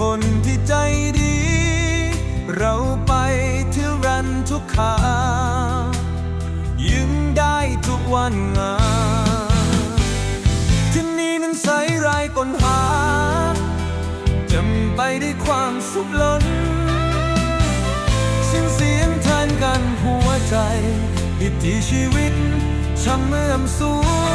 คนที่ใจดี เราไปที่รันทุกขายิ้มได้ทุกวันงานที่นี่นั้นใสไรก้นหาจำไปได้วยความสุขล้นเสียงเสียงแทนกันหัวใจวิถีชีวิตช่างเมื่อมสวง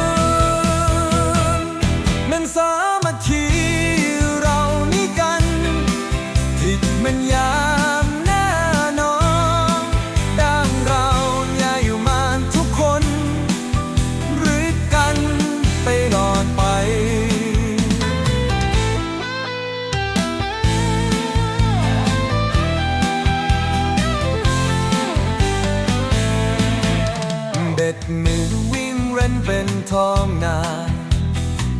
ือวิ่งเร้นเป็นท้องนา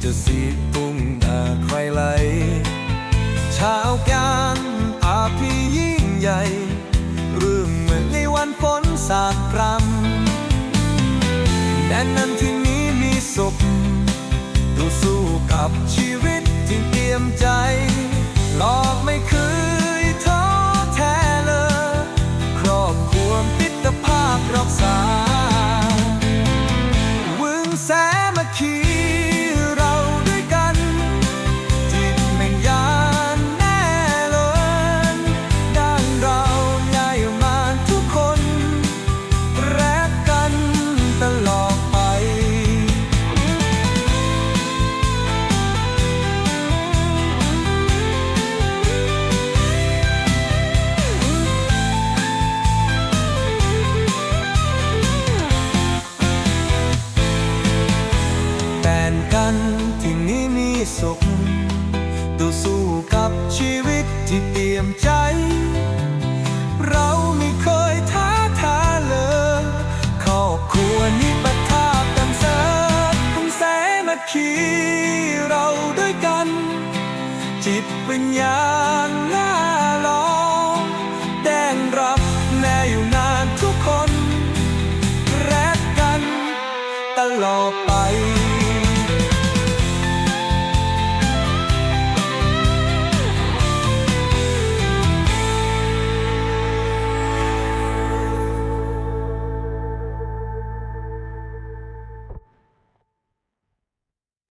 จะสีตุ้งตาใครไหลชาวกันอาพียิ่งใหญ่ เรื่องเหมือนในวันฝนสาดรำแดนนั้นที่นี้มีสุขต่อสู้กับชี กันที่นี่มีสุขต่อสู้กับชีวิตที่เตรียมใจ เราไม่เคยท้าทาเลยครอบครัวนี้ประทาบกันเสดต้งแสมาคีเราด้วยกัน จิตวิญญาณล่าลองแดงรับแน่อยู่นานทุกคนรักกันตลอดไป